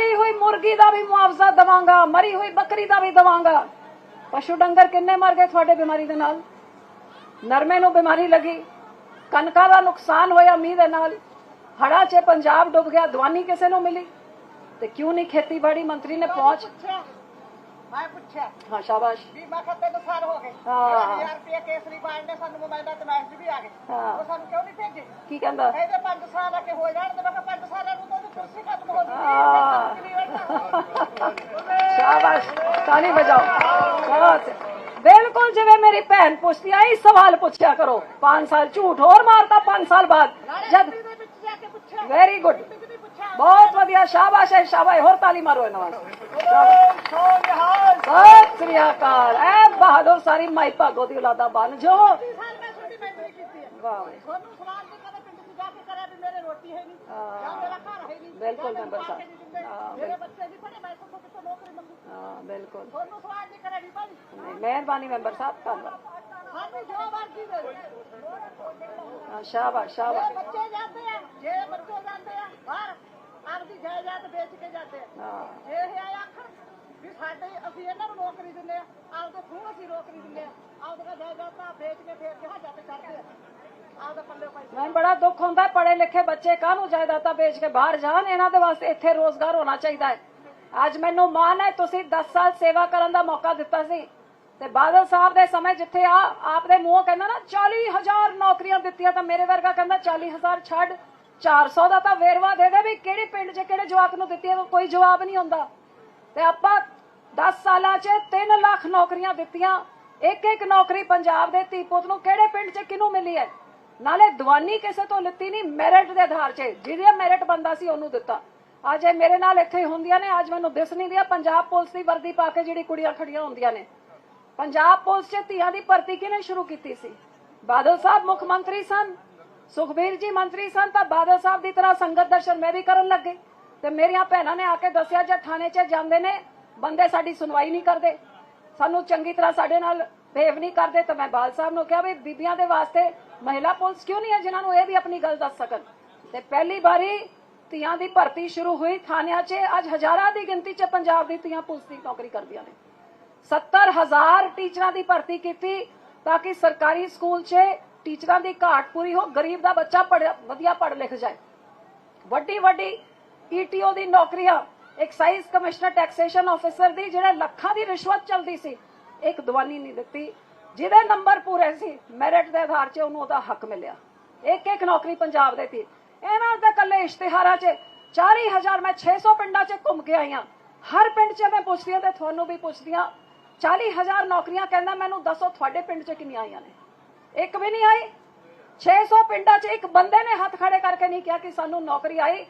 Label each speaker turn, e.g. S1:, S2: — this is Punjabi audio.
S1: ਮਰੀ ਹੋਈ ਮੁਰਗੀ ਦਾ ਵੀ ਮੁਆਵਜ਼ਾ ਦਵਾਂਗਾ ਮਰੀ ਹੋਈ ਬੱਕਰੀ ਦਾ ਵੀ ਦਵਾਂਗਾ। ਪਸ਼ੂ ਡੰਗਰ ਕਿੰਨੇ ਮਰ ਗਏ ਤੁਹਾਡੇ ਬਿਮਾਰੀ ਦੇ ਨਾਲ? ਨਰਮੇ ਨੂੰ ਬਿਮਾਰੀ ਲੱਗੀ ਕਣਕਾਂ ਦਾ ਨੁਕਸਾਨ ਹੋਇਆ ਮੀਂਹ ਦੇ ਨਾਲ। ਹੜ੍ਹਾਂ 'ਚ ਪੰਜਾਬ ਡੁੱਬ ਗਿਆ ਦਵਾਨੀ ਕਿਸੇ ਨੂੰ ਮਿਲੀ? ਤੇ ਕਿਉਂ ਨਹੀਂ ਖੇਤੀਬਾੜੀ ਮੰਤਰੀ ਨੇ ਪਹੁੰਚ?
S2: ਮੈਂ ਪੁੱਛਿਆ।
S1: ਹਾਂ ਸ਼ਾਬਾਸ਼।
S2: ਵੀ ਮੈਂ ਕਿਹਾ ਤਿੰਨ ਸਾਲ ਹੋ ਗਏ।
S1: ਹਾਂ।
S2: 1000 ਰੁਪਏ ਕੇਸਰੀ ਬਾਲ ਨੇ ਸਾਨੂੰ ਮੋਬਾਈਲਾਂ ਤੇ ਮੈਸੇਜ ਵੀ ਆ ਗਏ। ਉਹ ਸਾਨੂੰ ਕਿਉਂ ਨਹੀਂ ਭੇਜੇ?
S1: ਕੀ ਕਹਿੰਦਾ?
S2: ਇਹਦੇ 5 ਸਾਲ ਆ ਕੇ ਹੋ ਜਾਣ ਤੇ ਮੈਂ ਕਿਹਾ 5 ਸਾਲਾਂ ਨੂੰ ਤਾਂ ਉਹਦੀ ਕੁਰਸੀ ਖਤਮ ਹੋ
S1: ਹਾਂ।
S2: ਜੂਗੀ
S1: ਸ਼ਾਬਾਸ਼ ਤਾਲੀ ਵਜਾਓ। ਬਹੁਤ ਬਿਲਕੁਲ ਜਿਵੇਂ ਮੇਰੀ ਭੈਣ ਪੁੱਛਦੀ ਆਈ ਸਵਾਲ ਪੁੱਛਿਆ ਕਰੋ। 5 ਸਾਲ ਝੂਠ ਹੋਰ ਮਾਰਤਾ 5 ਸਾਲ ਬਾਅਦ। ਜਦ ਵੈਰੀ ਗੁੱਡ ਬਹੁਤ ਵਧੀਆ ਸ਼ਾਬਾਸ਼ ਹੈ ਸ਼ਾਬਾਸ਼। ਹੋਰ ਤਾਲੀ ਮਾਰੋ ਇਹਨਾਂ ਵਾਸਤੇ। ਸਤਿ ਸ੍ਰੀ ਅਕਾਲ। ਐ ਬਹਾਦਰ ਸਾਰੀ ਮਾਈ ਭਾਗੋ ਦੀ ਔਲਾਦਾ ਬਣ ਜੋ
S2: 30 ਸਾਲ ਮੈਂ ਛੋਟੀ ਮੈਂਬਰੀ ਕੀਤੀ ਹੈ
S1: ਵਾਹ।
S2: ਨਹੀਂ ਜਾ ਕੇ ਵੀ ਮੇਰੇ ਰੋਟੀ ਹੈ ਨਹੀਂ
S1: ਹਾਂ।
S2: ਜਾਂ ਮੇਰਾ ਘਰ ਹੈ ਨਹੀਂ
S1: ਬਿਲਕੁਲ ਮੈਂਬਰ ਸਾਹਿਬ।
S2: ਨਹੀਂ ਮੇਰੇ ਬੱਚੇ ਨਹੀਂ ਪੜੇ ਮੈਂ ਕਿੱਥੋਂ ਕਿੱਥੋਂ ਨੌਕਰੀ ਮੰਗੂ।
S1: ਹਾਂ ਬਿਲਕੁਲ।
S2: ਤੁਹਾਨੂੰ ਸਵਾਲ ਨਹੀਂ ਕਰਿਆ ਵੀ ਭਾਈ।
S1: ਨਹੀਂ ਮਿਹਰਬਾਨੀ ਮੈਂਬਰ ਸਾਹਿਬ ਧੰਨਵਾਦ।
S2: ਸਾਨੂੰ ਜੋ ਮਰਜ਼ੀ ਦੇ।
S1: ਸ਼ਾਬਾਸ਼ ਸ਼ਾਬਾਸ਼।
S2: ਬੱਚੇ ਜਾਂਦੇ ਆ ਜੇ ਬੱਚੇ ਜਾਂਦੇ ਆ ਬਾਹਰ ਆਪਦੀ ਜਾਇਦਾਦ ਵੇਚ ਕੇ ਜਾਂਦੇ ਆ।
S1: ਹਾਂ।
S2: ਜੇ ਇਹ ਆਖਣ ਵੀ ਸਾਡੇ ਅਸੀਂ ਇਹਨਾਂ ਨੂੰ ਨੌਕਰੀ ਦਿੰਦੇ ਆ ਆਪਦੇ ਖੂਨ ਅਸੀਂ ਨੌਕਰੀ ਦਿੰਦੇ ਆ। ਆਪਦੀਆਂ ਜਾਇਦਾਦਾਂ ਵੇਚ ਕੇ ਫੇਰ ਜਹਾਜ਼ਾਂ ਤੇ ਚੜ੍ਹਦੇ ਆ। ਆਪਦੇ
S1: ਮੈਨੂੰ ਬੜਾ ਦੁੱਖ ਹੁੰਦਾ ਪੜੇ ਲਿਖੇ ਬੱਚੇ ਕਾਹਨੂੰ ਜਾਇਦਾਦਾਂ ਵੇਚ ਕੇ ਬਾਹਰ ਜਾਣ? ਇਹਨਾਂ ਦੇ ਵਾਸਤੇ ਇੱਥੇ ਰੋਜ਼ਗਾਰ ਹੋਣਾ ਚਾਹੀਦਾ ਹੈ। ਅੱਜ ਮੈਨੂੰ ਮਾਣ ਹੈ, ਤੁਸੀਂ 10 ਸਾਲ ਸੇਵਾ ਕਰਨ ਦਾ ਮੌਕਾ ਦਿੱਤਾ ਸੀ। ਤੇ ਬਾਦਲ ਸਾਹਿਬ ਦੇ ਸਮੇਂ ਜਿੱਥੇ ਆ ਆਪਦੇ ਮੂੰਹੋਂ ਕਹਿੰਦਾ ਨਾ 40000 ਨੌਕਰੀਆਂ ਦਿੱਤੀਆਂ ਤਾਂ ਮੇਰੇ ਵਰਗਾ ਕਹਿੰਦਾ 40000 ਛੱਡ 400 ਦਾ ਤਾਂ ਵੇਰਵਾ ਦੇ ਦੇ ਵੀ ਕਿਹੜੇ ਪਿੰਡ 'ਚ ਕਿਹੜੇ ਜਵਾਕ ਨੂੰ ਦਿੱਤੀਆਂ ਕੋਈ ਜਵਾਬ ਨਹੀਂ ਹੁੰਦਾ। ਤੇ ਆਪਾਂ 10 ਸਾਲਾਂ 'ਚ 3 ਲੱਖ ਨੌਕਰੀਆਂ ਦਿੱਤੀਆਂ। ਇੱਕ ਇੱਕ ਨੌਕਰੀ ਪੰਜਾਬ ਦੇ ਧੀ ਪੁੱਤ ਨੂੰ ਕਿਹੜੇ ਪਿੰਡ 'ਚ ਕਿਹਨੂੰ ਮਿਲੀ ਹੈ? ਨਾਲੇ ਦਵਾਨੀ ਕਿਸੇ ਤੋਂ ਲਿੱਤੀ ਨਹੀਂ ਮੈਰਿਟ ਦੇ ਆਧਾਰ 'ਚ ਜਿਹਦੀ ਮੈਰਿਟ ਬੰਦਾ ਸੀ, ਉਹਨੂੰ ਦਿੱਤਾ। ਅੱਜ ਇਹ ਮੇਰੇ ਨਾਲ ਇੱਥੇ ਹੁੰਦੀਆਂ ਨੇ, ਅੱਜ ਮੈਨੂੰ ਦਿਸ ਨਹੀਂ ਦਿਆ ਪੰਜਾਬ ਪੁਲਿਸ ਦੀ ਵਰਦੀ ਪਾ ਕੇ ਜਿਹੜੀ ਕੁੜੀਆਂ ਖੜੀਆਂ ਹੁੰਦੀਆਂ ਨੇ। ਪੰਜਾਬ ਪੁਲਿਸ 'ਚ ਧੀਆਂ ਦੀ ਭਰਤੀ ਕਿਹਨੇ ਸ਼ੁਰੂ ਕੀਤੀ ਸੀ? ਬਾਦਲ ਸਾਹਿਬ ਮੁੱਖ ਮੰਤਰੀ ਸਨ। ਸੁਖਬੀਰ ਜੀ ਮੰਤਰੀ ਸਨ ਤਾਂ ਬਾਦਲ ਸਾਹਿਬ ਦੀ ਤਰ੍ਹਾਂ ਸੰਗਤ ਦਰਸ਼ਨ ਮੈਂ ਵੀ ਕਰਨ ਲੱਗੇ। ਤੇ ਮੇਰੀਆਂ ਭੈਣਾਂ ਨੇ ਆ ਕੇ ਦੱਸਿਆ, ਜੇ ਥਾਣੇ 'ਚ ਜਾਂਦੇ ਨੇ, ਬੰਦੇ ਸਾਡੀ ਸੁਣਵਾਈ ਨਹੀਂ ਕਰਦੇ। ਸਾਨੂੰ ਚੰਗੀ ਤਰ੍ਹਾਂ ਸਾਡੇ ਨਾਲ ਬਿਹੇਵ ਨਹੀਂ ਕਰਦੇ ਤਾਂ ਮੈਂ ਬਾਲ ਸਾਹਿਬ ਨੂੰ ਕਿਹਾ ਵੀ ਬੀਬੀਆਂ ਦੇ ਵਾਸਤੇ ਮਹਿਲਾ ਪੁਲਿਸ ਕਿਉਂ ਨਹੀਂ ਹੈ ਜਿਨ੍ਹਾਂ ਨੂੰ ਇਹ ਵੀ ਆਪਣੀ ਗੱਲ ਦੱਸ ਸਕਣ? ਤੇ ਪਹਿਲੀ ਵਾਰੀ ਧੀਆਂ ਦੀ ਭਰਤੀ ਸ਼ੁਰੂ ਹੋਈ ਥਾਣਿਆਂ 'ਚ, ਅੱਜ ਹਜ਼ਾਰਾਂ ਦੀ ਗਿਣਤੀ 'ਚ ਪੰਜਾਬ ਦੀ ਧੀਆਂ ਪੁਲਿਸ ਦੀ ਨੌਕਰੀ ਕਰਦੀਆਂ ਨੇ। 70000 ਟੀਚਰਾਂ ਦੀ ਭਰਤੀ ਕੀਤੀ ਤਾਂ ਕਿ ਸਰਕਾਰੀ ਸਕੂਲ 'ਚ ਟੀਚਰਾਂ ਦੀ ਘਾਟ ਪੂਰੀ ਹੋ, ਗਰੀਬ ਦਾ ਬੱਚਾ ਵਧੀਆ ਪੜ੍ਹ ਲਿਖ ਜਾਏ। ਵੱਡੀ ਵੱਡੀ ਈਟੀਓ ਦੀ ਨੌਕਰੀਆਂ ਐਕਸਾਈਜ਼ ਕਮਿਸ਼ਨਰ ਟੈਕਸੇਸ਼ਨ ਆਫੀਸਰ ਦੀ, ਜਿਹੜੇ ਲੱਖਾਂ ਦੀ ਰਿਸ਼ਵਤ ਚਲਦੀ ਸੀ, ਇੱਕ ਦਵਾਨੀ ਨਹੀਂ ਦਿੱਤੀ। ਜਿਹਦੇ ਨੰਬਰ ਪੂਰੇ ਸੀ ਮੈਰਿਟ ਦੇ ਆਧਾਰ 'ਚ ਉਹਨੂੰ ਉਹਦਾ ਹੱਕ ਮਿਲਿਆ। ਇੱਕ ਇੱਕ ਨੌਕਰੀ ਪੰਜਾਬ ਦੇ ਸੀ। ਇਹਨਾਂ ਦੇ ਕੱਲੇ ਇਸ਼ਤਿਹਾਰਾਂ 'ਚ 40000 ਮੈਂ 600 ਪਿੰਡਾਂ 'ਚ ਘੁੰਮ ਕੇ ਆਈਆਂ ਹਰ ਪਿੰਡ 'ਚ ਮੈਂ ਪੁੱਛਦੀ ਹਾਂ ਤੇ ਤੁਹਾਨੂੰ ਵੀ ਪੁੱਛਦੀ ਹਾਂ 40000 ਨੌਕਰੀਆਂ ਕਹਿੰਦਾ ਮੈਨੂੰ ਦੱਸੋ ਤੁਹਾਡੇ ਪਿੰਡ 'ਚ ਕਿੰਨੀਆਂ ਆਈਆਂ ਨੇ। ਇੱਕ ਵੀ ਨਹੀਂ ਆਈ। 600 ਪਿੰਡਾਂ 'ਚ ਇੱਕ ਬੰਦੇ ਨੇ ਹੱਥ ਖੜੇ ਕਰਕੇ ਨਹੀਂ ਕਿਹਾ ਕਿ ਸਾਨੂੰ ਨੌਕਰੀ ਆਈ।